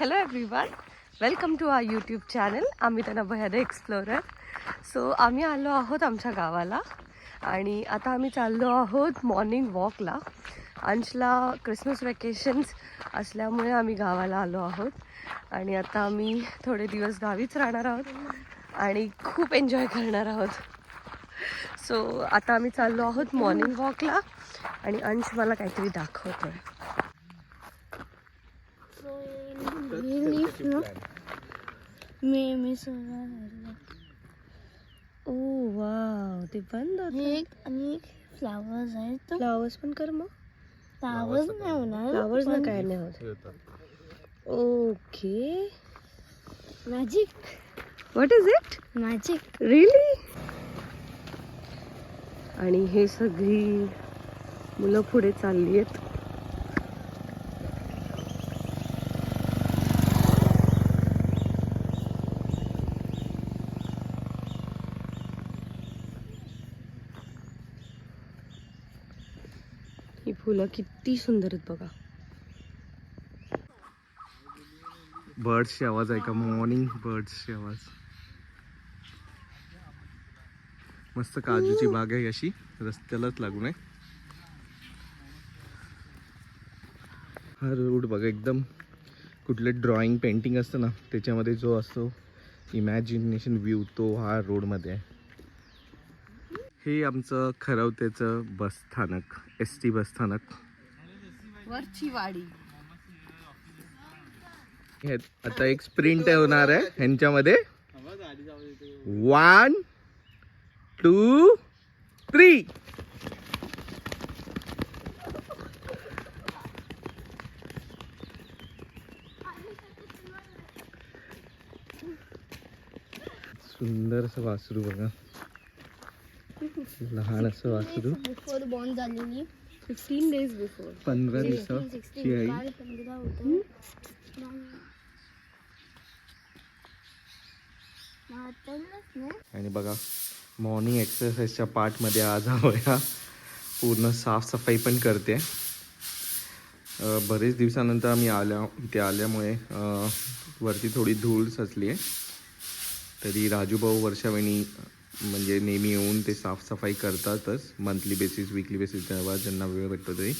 Hello everyone welcome to our YouTube channel आम्ही त्यांना भयादा explorer so आम्ही आलो आहोत आमच्या गावाला आणि आता आम्ही चाललो आहोत मॉर्निंग वॉकला अंशला क्रिसमस वेकेशन्स असल्यामुळे आम्ही गावाला आलो आहोत. आणि आता आम्ही थोडे दिवस गावीच राहणार आहोत आणि खूप एन्जॉय करणार आहोत. सो आता आम्ही चाललो आहोत मॉर्निंग वॉकला आणि अंश मला काहीतरी दाखवतो आहे ना मी मी ओ वाव ते बंद एक आणि एक फ्लावर्स आहेत फ्लावर्स पण कर मग. फ्लावर्स नाही होणार. फ्लावर्स ना काय नाही होत. Okay magic what is it magic really आणि हे सगळी मुलं पुढे चालली आहेत. ही फुलं किती सुंदर आहेत बघा. बर्ड्सचे आवाज आहे का? मॉर्निंग बर्ड्सचे आवाज. मस्त काजूची बाग आहे अशी. रस्त्यालाच लागून आहे. हा रोड बघा एकदम कुठले ड्रॉइंग पेंटिंग असतं ना त्याच्यामध्ये जो असतो इमॅजिनेशन व्ह्यू तो हा रोडमध्ये आहे. हे आमचं खरवतेचं बस स्थानक एस टी बस स्थानक. वरची वाडी. हे आता एक स्प्रिंट होणार आहे ह्यांच्यामध्ये. वन टू थ्री सुंदर असं वासरू बघा. लहान असं वासरू बिफोर बॉर्न झालेली. फिफ्टीन डेज बिफोर पंधरा दिवसाची आई. आणि बघा मॉर्निंग एक्सरसाइजच्या पार्टमध्ये आज हा. वया पूर्ण साफसफाई पण करते. बरेच दिवसानंतर आम्ही आल्या इथे आल्यामुळे वरती थोडी धूळ सचली आहे तरी राजूभाऊ वर्षावेणी म्हणजे नेहमी येऊन ते साफसफाई करतातच. मंथली बेसिस विकली बेसिस तेव्हा ज्यांना वेळ भेटतो तरी.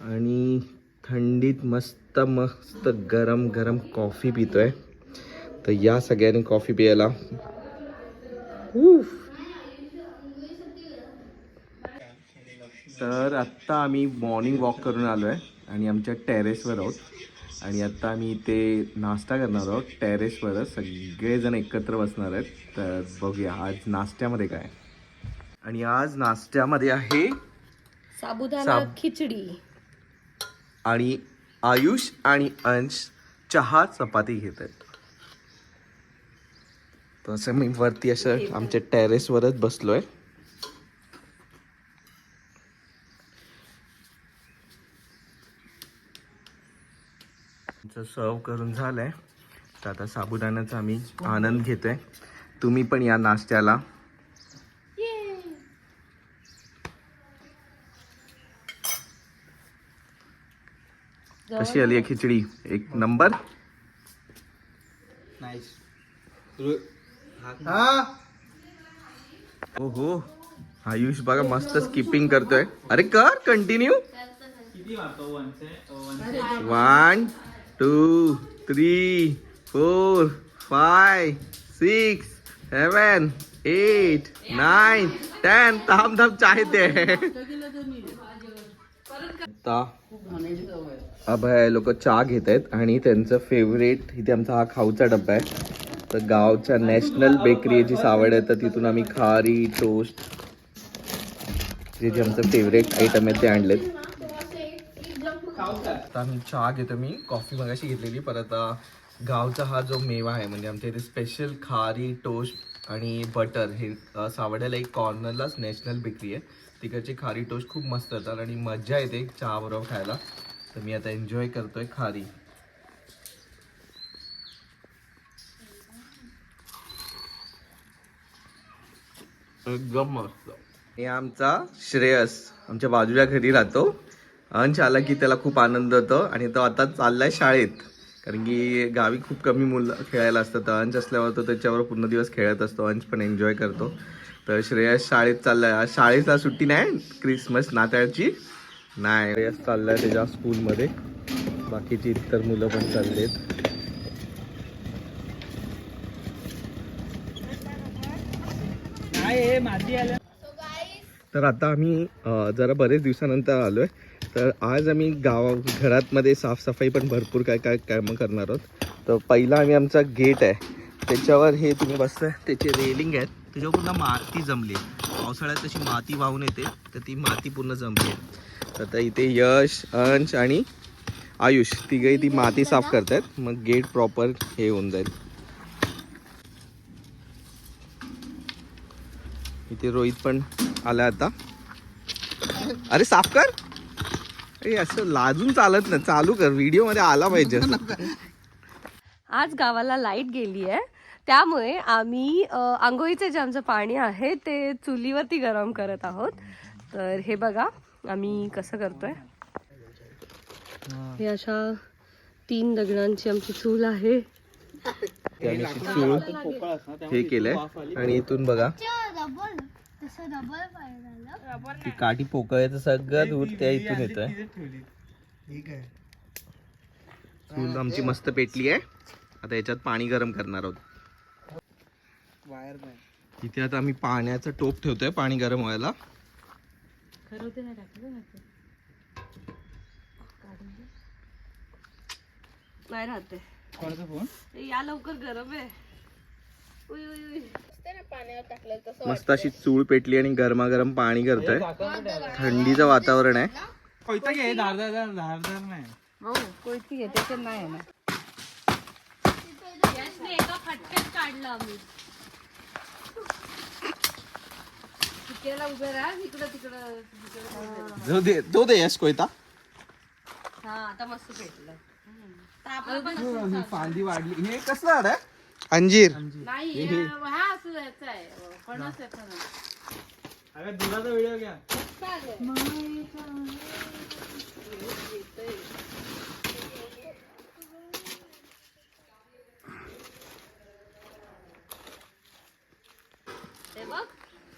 आणि थंडीत मस्त मस्त गरम गरम कॉफी पितोय. तर या सगळ्यांनी कॉफी प्यायला. तर आत्ता आम्ही मॉर्निंग वॉक करून आलो आहे आणि आमच्या टेरेसवर आहोत. आणि आत्ता आम्ही इथे नाश्ता करणार आहोत. टेरेसवरच सगळेजण एकत्र बसणार आहेत. तर बघूया आज नाश्त्यामध्ये काय आणि आज नाश्त्यामध्ये आहे साबुदाणा साब- खिचडी. आणि आयुष आणि अंश चहा चपाती घेत आहेत. तर असं मी वरती असं आमच्या टेरेसवरच बसलोय. सर्व करून झालंय. तर आता साबुदाण्याचा आम्ही आनंद घेतोय. तुम्ही पण या नाश्त्याला. कशी आली आहे खिचडी? एक नंबर. हो? हो आयुष बघा मस्त स्किपिंग करतोय. अरे कर continue one two three four five six seven eight nine ten थांब थांब चाहते अभय लोक चहा घेत आहेत आणि त्यांचं फेवरेट इथे आमचा हा खाऊचा डब्बा आहे. तर गावच्या नॅशनल बेकरी जी सावड आहे तर तिथून आम्ही खारी टोस्ट जे जे आमचं फेवरेट आयटम आहे ते आणलेत. आता आम्ही चहा घेतो. मी कॉफी मगाशी घेतलेली. परत गावचा हा जो मेवा आहे म्हणजे आमच्या इथे स्पेशल खारी टोस्ट आणि बटर हे सावड्याला एक कॉर्नरलाच नॅशनल बेकरी आहे. तिकडची खारी टोस्ट खूप मस्त येतात आणि मजा येते चहा बरोबर खायला. तर मी आता एन्जॉय करतोय खारी. एकदम मस्त. हे आमचा श्रेयस. आमच्या बाजूच्या घरी राहतो. अंश आला की त्याला खूप आनंद होतो आणि तो आता चाललाय शाळेत. कारण की गावी खूप कमी मुलं खेळायला असतात. तर अंश असल्यावर तो त्याच्यावर पूर्ण दिवस खेळत असतो. अंश पण एन्जॉय करतो. तर श्रेयस शाळेत चाललाय. आज शाळेला सुट्टी नाही? क्रिसमस नाताळची? नाही. श्रेयस चाललाय त्याच्या स्कूलमध्ये. बाकीची इतर मुलं पण चाललेत. तर आता आम्ही जरा बरेच दिवसानंतर आलो आहे तर आज आम्ही गावा घरातमध्ये साफसफाई पण भरपूर काय काय कामं करणार आहोत. तर पहिला आम्ही आमचा गेट आहे. त्याच्यावर हे तुम्ही बसताय त्याचे रेलिंग आहेत. त्याच्यावर पूर्ण माती जमली आहे. पावसाळ्यात तशी माती वाहून येते तर ती माती पूर्ण जमली आहे. तर आता इथे यश अंश आणि आयुष तिघही ती माती साफ करतायत. मग गेट प्रॉपर हे होऊन जाईल. इथे रोहित पण आला आता. अरे साफ कर. ए असं लाजून चालत नाही. चालू कर. व्हिडिओमध्ये आला पाहिजे. आज गावाला लाइट गेली आहे. त्यामुळे आम्ही आंघोळीचे जे आमचं पाणी आहे ते चुलीवरती गरम करत आहोत. तर हे बघा आम्ही कसं करतोय. हे अशा तीन दगडांची आमची चूल आहे. हे केलंय. आणि इथून बघा. ती काठी पोकळायचं सगळं दूर त्या इथून येतोय. चूल आमची मस्त पेटली आहे. आता याच्यात पाणी गरम करणार आहोत. इथे आता आम्ही पाण्याचं टोप ठेवतोय पाणी गरम व्हायला. नाही राहते या लवकर गरम आहे. मस्त अशी चूळ पेटली आणि गरमागरम पाणी करतोय. थंडीचं वातावरण आहे. हो कोयती त्याच्यात नाही ना एका फटक्यात काढलं आम्ही तिकडे उभे राहा. इकडं तिकडं जो दे तो दे यश कोयता. हा आता मस्त पेटलं. तापलं पण असं फांदी वाढली. हे कसलं झाड आहे? अंजीर. नाही हा. असं याचं आहे. फणस आहे फणस. हे बघ.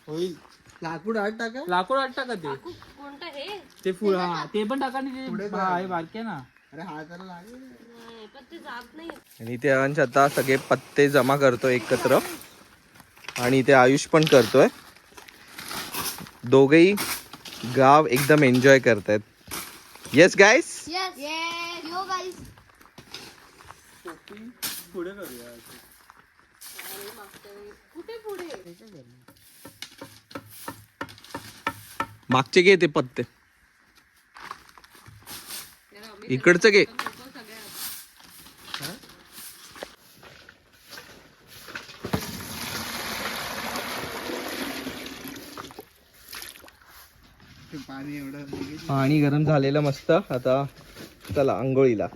होईल. लाकूड आत टाका. लाकूड आठ टाका ते. कोणतं हे? ते फुल हा ते पण टाका आणि ते हा, हे बारके ना. अरे हाताला लागेल आणि इथे अंश आता सगळे पत्ते जमा करतोय एकत्र. आणि इथे आयुष पण करतोय. दोघेही गाव एकदम एन्जॉय करतायत. Yes guys yes yo guys मागचे घे ते पत्ते. इकडचं घे ते पाणी एवढं. पाणी गरम झालेलं मस्त आता चला आंघोळीला.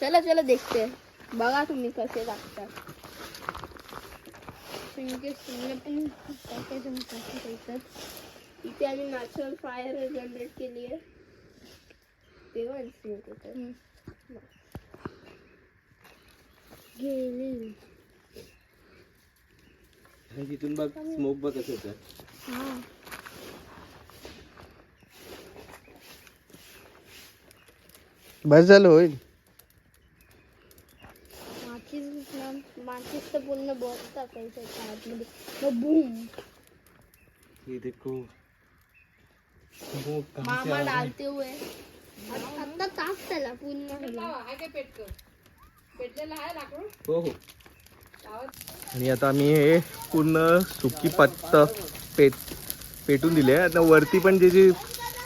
चला चला देखते हैं. बघा तुम्ही कसे लागतात पण इथे आम्ही नॅचरल फायर जनरेट केली आहे तेव्हा. गेली तिथून बघ स्मोक बघ कसं होतं. हा बस झालं होईल. माचीस माचीस तर पूर्ण बॉक्स टाकायचं आहे आतमध्ये. मग बूम इथे खूप मामा डालते हुए. आता ताप त्याला पूर्ण. ह्याला. हो हो. आणि आता आम्ही हे पूर्ण सुकी पत्त पेट पेटून दिले आता वरती पण जे जे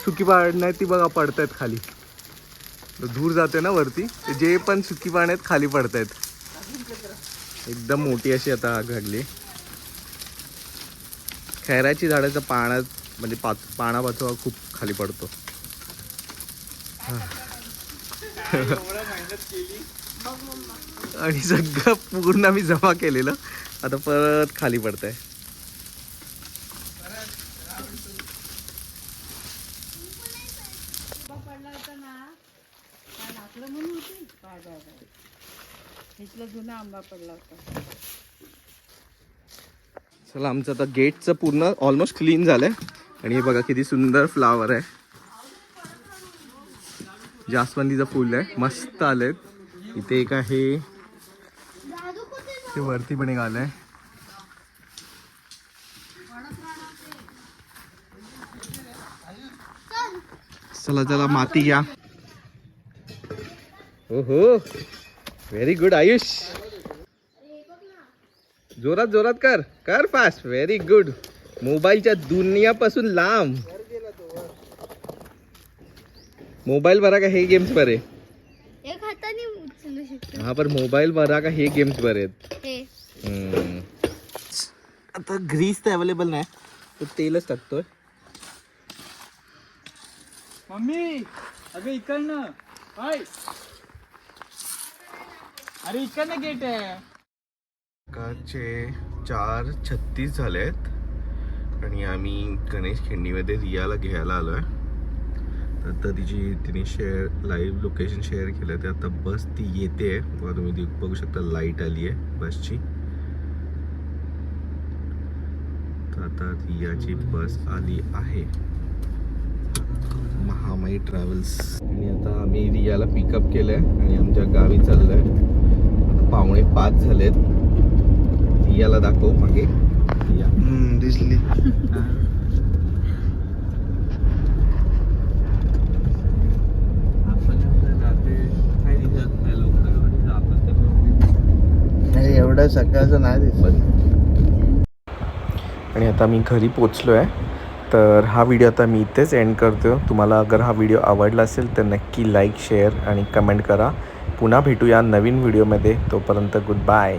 सुकी पानं आहेत ती बघा पडतायत खाली. धूर जाते ना वरती. जे पण सुकी पानं आहेत खाली पडतायत. एकदम मोठी अशी आता आग लागली खैराची झाडाचा पाना म्हणजे पाच पानापाचोळा खूप खाली पडतो. आणि सगळं पूर्ण आम्ही जमा केलेलं. आता परत खाली पडतंय. चला आमचं आता गेटचं पूर्ण ऑलमोस्ट क्लीन झालंय. आणि हे बघा किती सुंदर फ्लावर आहे. जास्वंदीचं फुल आहे. मस्त आलेत. इथे एक आहे. ते वरती पण एक आलंय. चला चला माती घ्या. हो हो व्हेरी गुड आयुष. जोरात जोरात कर कर फास्ट व्हेरी गुड मोबाईलच्या दुनियापासून लांब. मोबाईल बरा का हे गेम्स बरे एक हाताने उचलू शकतो हा पण मोबाईल बरा का हे गेम्स बरे आहेत. हे. आता ग्रीस तर अवेलेबल नाही. तर तेलच टाकतोय. मम्मी अगं इकडनं. हाय अरे इकडनं गेट आहे. सकाळचे चार छत्तीस झाले आहेत आणि आम्ही गणेश खिंडीमध्ये रियाला घ्यायला आलो आहे आता तिची तिने शेअर लाईव्ह लोकेशन शेअर केलं ते आता बस ती येते. बघा तुम्ही ती बघू शकता लाइट आली आहे बसची तर आता रियाची बस आली आहे. महामाई ट्रॅव्हल्स आणि आता आम्ही रियाला पिकअप केलंय आणि आमच्या गावी चाललोय. आता पावणे पाच झालेत. रियाला दाखव मागे. रिया. दिसली. नाही सकाळचं नाही दिसत. आणि आता मी घरी पोचलो आहे तर हा व्हिडिओ आता मी इथेच एंड करतो. तुम्हाला अगर हा व्हिडिओ आवडला असेल तर नक्की लाईक शेअर आणि कमेंट करा. पुन्हा भेटूया नवीन व्हिडिओमध्ये. तोपर्यंत गुड बाय